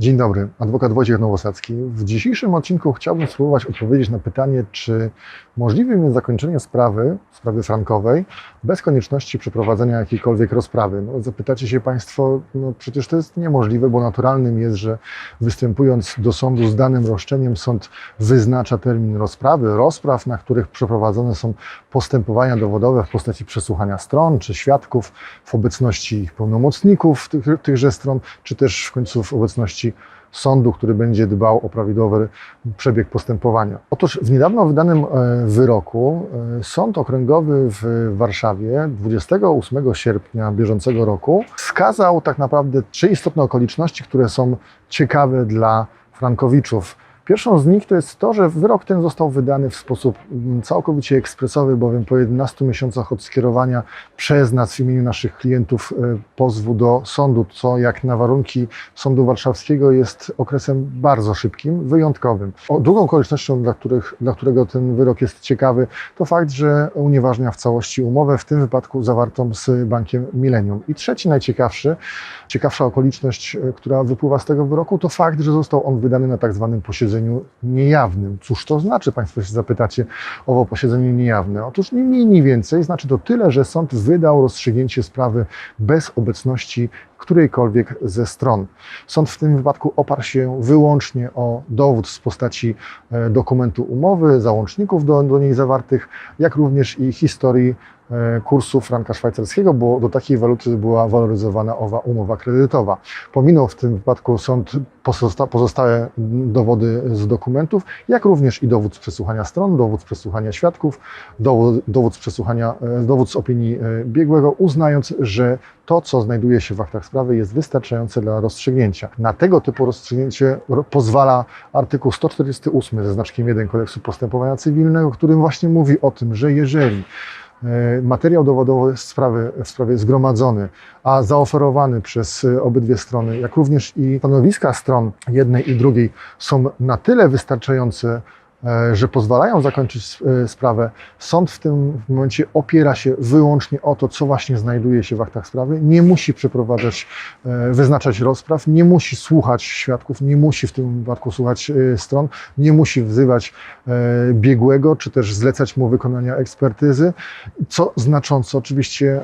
Dzień dobry, adwokat Wojciech Nowosadzki. W dzisiejszym odcinku chciałbym spróbować odpowiedzieć na pytanie, czy możliwym jest zakończenie sprawy, sprawy frankowej, bez konieczności przeprowadzenia jakiejkolwiek rozprawy. No, zapytacie się Państwo, no przecież to jest niemożliwe, bo naturalnym jest, że występując do sądu z danym roszczeniem, sąd wyznacza termin rozprawy, rozpraw, na których przeprowadzone są postępowania dowodowe w postaci przesłuchania stron czy świadków w obecności ich pełnomocników tych, tychże stron, czy też w końcu w obecności sądu, który będzie dbał o prawidłowy przebieg postępowania. Otóż w niedawno wydanym e, wyroku e, Sąd Okręgowy w Warszawie 28 sierpnia bieżącego roku wskazał tak naprawdę trzy istotne okoliczności, które są ciekawe dla Frankowiczów. Pierwszą z nich to jest to, że wyrok ten został wydany w sposób mm, całkowicie ekspresowy, bowiem po 11 miesiącach od skierowania przez nas w imieniu naszych klientów e, pozwu do sądu, co jak na warunki Sądu Warszawskiego jest okresem bardzo szybkim, wyjątkowym. O, drugą okolicznością, dla, których, dla którego ten wyrok jest ciekawy, to fakt, że unieważnia w całości umowę, w tym wypadku zawartą z Bankiem Millennium. I trzeci, najciekawszy, ciekawsza okoliczność, e, która wypływa z tego wyroku, to fakt, że został on wydany na tak zwanym posiedzeniu niejawnym. Cóż to znaczy, Państwo się zapytacie, owo posiedzenie niejawne? Otóż nie mniej, nie więcej, znaczy to tyle, że sąd wydał rozstrzygnięcie sprawy bez obecności którejkolwiek ze stron. Sąd w tym wypadku oparł się wyłącznie o dowód w postaci e, dokumentu umowy, załączników do, do niej zawartych, jak również i historii e, kursu franka szwajcarskiego, bo do takiej waluty była waloryzowana owa umowa kredytowa. Pominął w tym wypadku sąd pozosta- pozostałe dowody z dokumentów, jak również i dowód z przesłuchania stron, dowód z przesłuchania świadków, dowód, dowód z przesłuchania, e, dowód z opinii biegłego, uznając, że to, co znajduje się w aktach sprawy, jest wystarczające dla rozstrzygnięcia. Na tego typu rozstrzygnięcie ro- pozwala artykuł 148 ze znaczkiem 1 Kodeksu Postępowania Cywilnego, który właśnie mówi o tym, że jeżeli e, materiał dowodowy w sprawie, w sprawie zgromadzony, a zaoferowany przez e, obydwie strony, jak również i stanowiska stron jednej i drugiej są na tyle wystarczające, że pozwalają zakończyć e, sprawę. Sąd w tym momencie opiera się wyłącznie o to, co właśnie znajduje się w aktach sprawy. Nie musi przeprowadzać, e, wyznaczać rozpraw, nie musi słuchać świadków, nie musi w tym wypadku słuchać e, stron, nie musi wzywać e, biegłego, czy też zlecać mu wykonania ekspertyzy, co znacząco oczywiście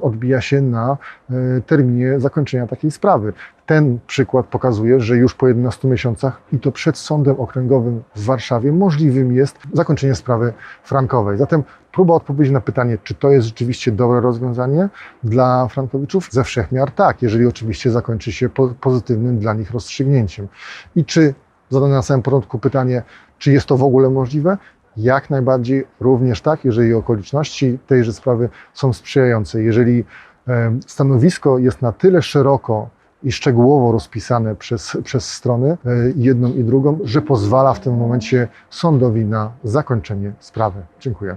odbija się na e, terminie zakończenia takiej sprawy. Ten przykład pokazuje, że już po 11 miesiącach i to przed Sądem Okręgowym w Warszawie możliwym jest zakończenie sprawy frankowej. Zatem próba odpowiedzi na pytanie, czy to jest rzeczywiście dobre rozwiązanie dla Frankowiczów? Ze wszechmiar tak, jeżeli oczywiście zakończy się po, pozytywnym dla nich rozstrzygnięciem. I czy, zadane na samym początku pytanie, czy jest to w ogóle możliwe? Jak najbardziej również tak, jeżeli okoliczności tejże sprawy są sprzyjające. Jeżeli stanowisko jest na tyle szeroko i szczegółowo rozpisane przez, przez strony, e, jedną i drugą, że pozwala w tym momencie sądowi na zakończenie sprawy. Dziękuję.